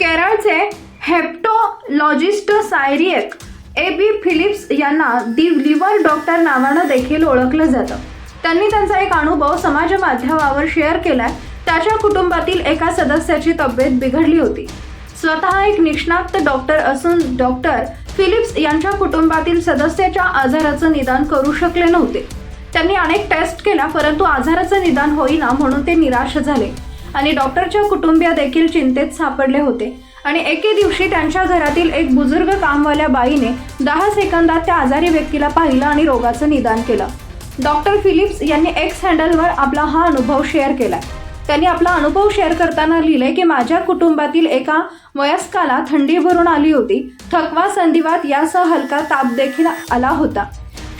केरळचे हेप्टोलॉजिस्ट सायरिएक A B Philips यांना दि लिव्हर डॉक्टर नावानं देखील ओळखलं जातं. त्यांनी त्यांचा एक अनुभव समाज माध्यमावर शेअर केलाय. त्याच्या कुटुंबातील एका सदस्याची तब्येत बिघडली होती. स्वतः एक निष्णात डॉक्टर असून डॉक्टर फिलिप्स यांच्या कुटुंबातील सदस्याच्या आजाराचं निदान करू शकले नव्हते. त्यांनी अनेक टेस्ट केल्या परंतु आजाराचं निदान होईना म्हणून ते निराश झाले. आणि डॉक्टरच्या कुटुंबीय देखील चिंतेत सापडले होते. आणि एके दिवशी त्यांच्या घरातील एक बुजुर्ग कामवाल्या बाईने दहा सेकंदात त्या आजारी व्यक्तीला पाहिलं आणि रोगाचं निदान केलं. डॉक्टर फिलिप्स यांनी एक्स हँडलवर आपला हा अनुभव शेअर केला त्यांनी आपला अनुभव शेअर करताना लिहिले की माझ्या कुटुंबातील एका वयस्काला थंडी भरून आली होती. थकवा संधिवात यासह हलका ताप देखील आला होता.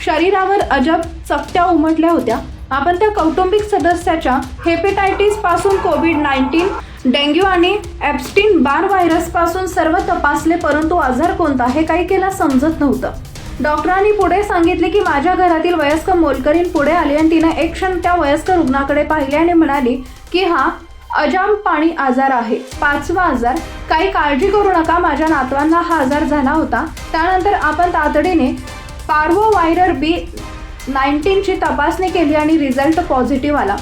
शरीरावर अजब चकत्या उमटल्या होत्या. आपण त्या कौटुंबिक सदस्याच्या हेपेटायटिसपासून कोविड नाईन्टीन डेंग्यू आणि ॲप्स्टीन बार व्हायरसपासून सर्व तपासले परंतु आजार कोणता हे काही केला समजत नव्हतं. डॉक्टरांनी पुढे सांगितले की माझ्या घरातील वयस्कर मोलकरीन पुढे आली आणि तिने एक क्षण त्या वयस्कर रुग्णाकडे पाहिले आणि म्हणाली की हा अजाम पाणी आजार आहे. पाचवा आजार. काही काळजी करू नका माझ्या नातवांना हा आजार झाला होता. त्यानंतर आपण तातडीने पार्वो व्हायरल बी नाईन्टीनची तपासणी केली आणि रिझल्ट पॉझिटिव्ह आला.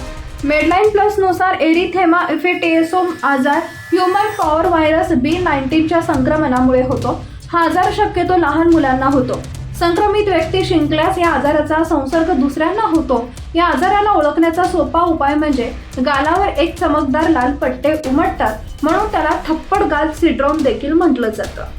मेडलाईन प्लसनुसार एरिथेमा इफेटेसोम आजार ह्युमन पॉवर व्हायरस बी नाईन्टीनच्या संक्रमणामुळे होतो. हा आजार शक्यतो लहान मुलांना होतो. संक्रमित व्यक्ती शिंकल्यास या आजाराचा संसर्ग दुसऱ्यांना होतो. या आजाराला ओळखण्याचा सोपा उपाय म्हणजे गालावर एक चमकदार लाल पट्टे उमटतात म्हणून त्याला थप्पड गाल सिड्रोम देखील म्हटलं जातं.